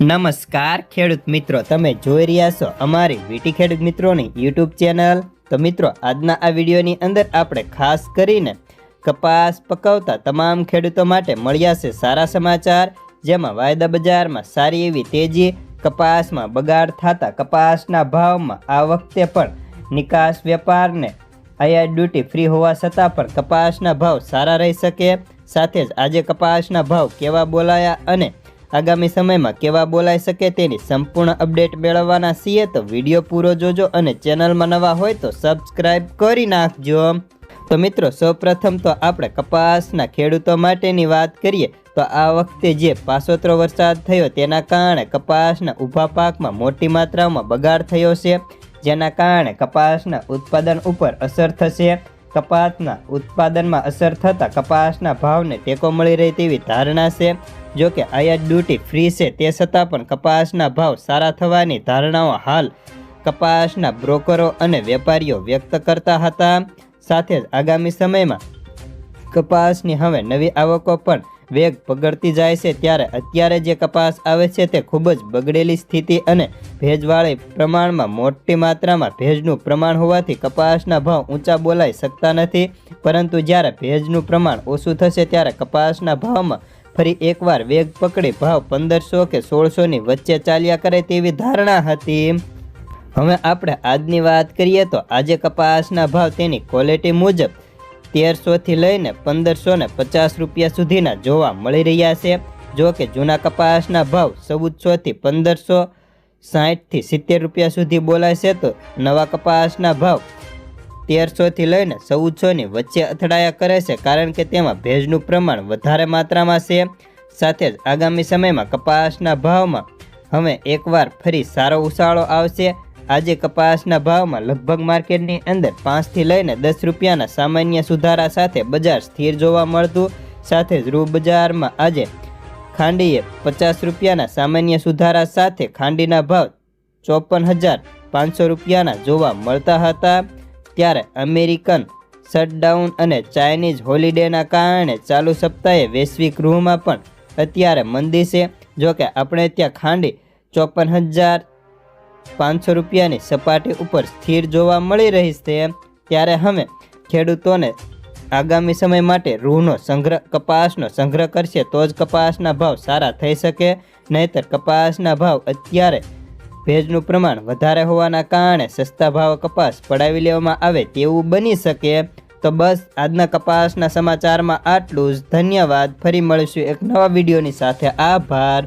નમસ્કાર, ખેડૂત મિત્રો. તમે જોઈ રહ્યા છો અમારી વીટી ખેડૂત મિત્રોની યુટ્યુબ ચેનલ. તો મિત્રો, આજના આ વિડીયોની અંદર આપણે ખાસ કરીને કપાસ પકવતા તમામ ખેડૂતો માટે મળ્યા છે સારા સમાચાર. જેમાં વાયદા બજારમાં સારી એવી તેજી, કપાસમાં બગાડ થતા કપાસના ભાવમાં આ વખતે પણ નિકાસ વેપારને આયાત ડ્યુટી ફ્રી હોવા છતાં પણ કપાસના ભાવ સારા રહી શકે. સાથે જ આજે કપાસના ભાવ કેવા બોલાયા અને આગામી સમયમાં કેવા બોલાઈ શકે તેની સંપૂર્ણ અપડેટ મેળવવાના છીએ તો વીડિયો પૂરો જોજો અને ચેનલમાં નવા હોય તો સબસ્ક્રાઈબ કરી નાખજો. તો મિત્રો, સૌપ્રથમ તો આપણે કપાસના ખેડૂતો માટેની વાત કરીએ તો આ વખતે જે પાસોતરો વરસાદ થયો તેના કારણે કપાસના ઊભા પાકમાં મોટી માત્રામાં બગાડ થયો છે. જેના કારણે કપાસના ઉત્પાદન ઉપર અસર થશે. કપાસના ઉત્પાદનમાં અસર થતાં કપાસના ભાવને ટેકો મળી રહે તેવી ધારણા છે. જો કે આયાત ડ્યુટી ફ્રી છે, તે છતાં પણ કપાસના ભાવ સારા થવાની ધારણાઓ હાલ કપાસના બ્રોકરો અને વેપારીઓ વ્યક્ત કરતા હતા. સાથે જ આગામી સમયમાં કપાસની હવે નવી આવકો પણ વેગ પગડતી જાય છે ત્યારે અત્યારે જે કપાસ આવે છે તે ખૂબ જ બગડેલી સ્થિતિ અને ભેજવાળી પ્રમાણમાં મોટી માત્રામાં ભેજનું પ્રમાણ હોવાથી કપાસના ભાવ ઊંચા બોલાઈ શકતા નથી. પરંતુ જ્યારે ભેજનું પ્રમાણ ઓછું થશે ત્યારે કપાસના ભાવમાં ફરી એકવાર વેગ પકડી ભાવ પંદરસો કે સોળસોની વચ્ચે ચાલ્યા કરે તેવી ધારણા હતી. હવે આપણે આજની વાત કરીએ તો આજે કપાસના ભાવ તેની ક્વોલિટી મુજબ તેરસોથી લઈને પંદરસો ને પચાસ રૂપિયા સુધીના જોવા મળી રહ્યા છે. જો કે જૂના કપાસના ભાવ ચૌદસોથી પંદરસો સાહીઠથી સિત્તેર રૂપિયા સુધી બોલાય છે તો નવા કપાસના ભાવ તેરસોથી લઈને ચૌદસોની વચ્ચે અથડાયા કરે છે કારણ કે તેમાં ભેજનું પ્રમાણ વધારે માત્રામાં છે. સાથે જ આગામી સમયમાં કપાસના ભાવમાં હવે એકવાર ફરી સારો ઉછાળો આવશે. આજે કપાસના ભાવમાં લગભગ માર્કેટની અંદર પાંચથી લઈને દસ રૂપિયાના સામાન્ય સુધારા સાથે બજાર સ્થિર જોવા મળતું. સાથે જ રૂ બજારમાં આજે ખાંડીએ પચાસ રૂપિયાના સામાન્ય સુધારા સાથે ખાંડીના ભાવ ચોપન હજાર પાંચસો રૂપિયાના જોવા મળતા હતા. ત્યારે અમેરિકન શટડાઉન અને ચાઇનીઝ હોલિડેના કારણે ચાલુ સપ્તાહે વૈશ્વિક ગૃહમાં પણ અત્યારે મંદી છે. જોકે આપણે ત્યાં ખાંડી ચોપન હજાર પાંચસો રૂપિયાની સપાટી ઉપર સ્થિર જોવા મળી રહી છે, ત્યારે હવે ખેડૂતોને આગામી સમય માટે રૂહનો સંગ્રહ, કપાસનો સંગ્રહ કરશે, તો જ કપાસના ભાવ સારા થઈ શકે. નહીતર કપાસના ભાવ અત્યારે ભેજનું પ્રમાણ વધારે હોવાના કારણે સસ્તા ભાવ કપાસ પડાવી લેવામાં આવે તેવું બની શકે. તો બસ આજના કપાસના સમાચારમાં આટલું જ. ધન્યવાદ. ફરી મળીશું એક નવા વિડીયોની સાથે. આભાર.